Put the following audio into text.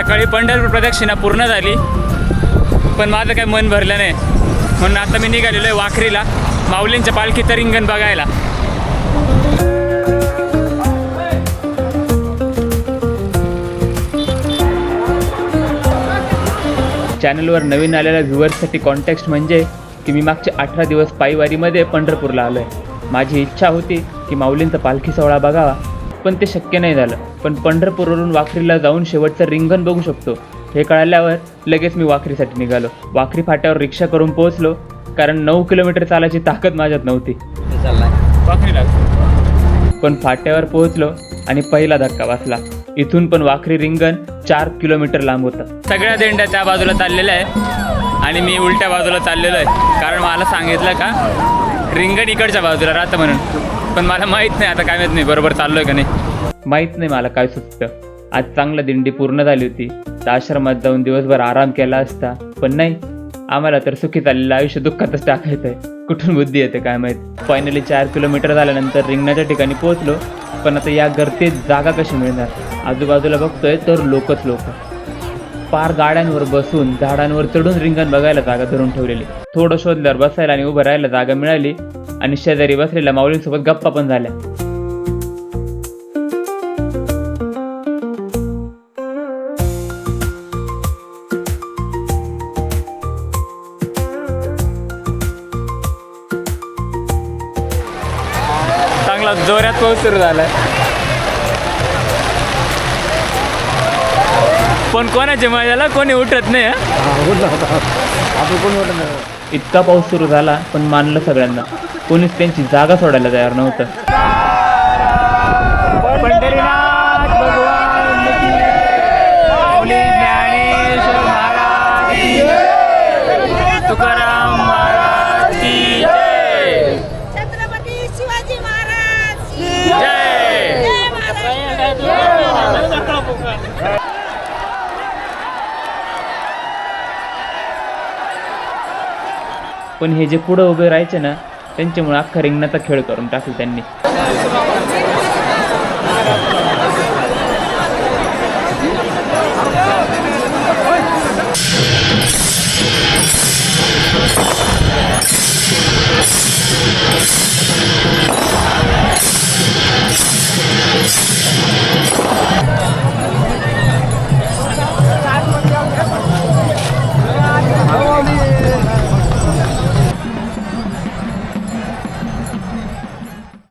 सकाळी पंढरपूर प्रदक्षिणा पूर्ण झाली. पण माझं काही मन भरलं नाही. म्हणून आता मी निघालेलो आहे वाखरीला. माऊलींच्या पालखीचं रिंगण बघायला. चॅनलवर नवीन आलेल्या व्ह्युअर्ससाठी कॉन्टॅक्ट म्हणजे की मी मागचे अठरा दिवस पायीवारीमध्ये पंढरपूरला आलो आहे माझी इच्छा होती की माऊलींचा पालखी सोहळा बघावा. पण ते शक्य नाही झालं. पण पंढरपूरवरून वाखरीला जाऊन शेवटचं रिंगण बघू शकतो. हे कळाल्यावर लगेच मी वाखरीसाठी निघालो. वाखरी फाट्यावर रिक्षा करून पोहोचलो कारण नऊ किलोमीटर चालायची ताकद माझ्यात नव्हती. वाखरीला? पण फाट्यावर पोहोचलो आणि पहिला धक्का वाचला. इथून पण वाखरी रिंगण चार किलोमीटर लांब होतं. सगळ्या दिंड्या त्या बाजूला चाललेल्या आहे आणि मी उलट्या बाजूला चाललेलो आहे. कारण मला सांगितलं का रिंगण इकडच्या बाजूला राहतं म्हणून. पण मला माहीत नाही आता काय माहीत नाही बरोबर चाललोय का नाही. माहीत नाही मला काय सुचतं आज चांगलं दिंडी पूर्ण झाली होती. तर आश्रमात जाऊन दिवसभर आराम केला असता. पण नाही आम्हाला तर सुखी चाललेलं आयुष्य दुःखातच टाकायचं आहे. कुठून बुद्धी येते काय माहीत. फायनली चार किलोमीटर झाल्यानंतर रिंगणाच्या ठिकाणी पोहोचलो. पण आता या गर्दीत जागा कशी मिळणार? आजूबाजूला बघतोय तर लोकच लोक. पार गाड्यांवर बसून झाडांवर चढून रिंगण बघायला जागा धरून ठेवलेली. थोडं शोधल्यावर बसायला आणि उभं राहायला जागा मिळाली. आणि शेजारी बसलेल्या माऊलींसोबत गप्पा पण झाल्या. चांगला जोरात पाऊस सुरू झालाय. पण कोणाच्या मजाला कोणी उठत नाही हं? इतका पाऊस सुरू झाला पण मानलं सगळ्यांना. कोणीच त्यांची जागा सोडायला तयार नव्हतं पंढरीनाथ भगवान की माऊली ज्ञानेश्वर महाराज की जय. तुकाराम महाराज की जय. छत्रपती शिवाजी महाराज की जय. जय महाराज पण हे जे पुढं उभे राहायचे ना त्यांच्या मुळे अख्खा रिंगणाचा खेळ करून टाकला त्यांनी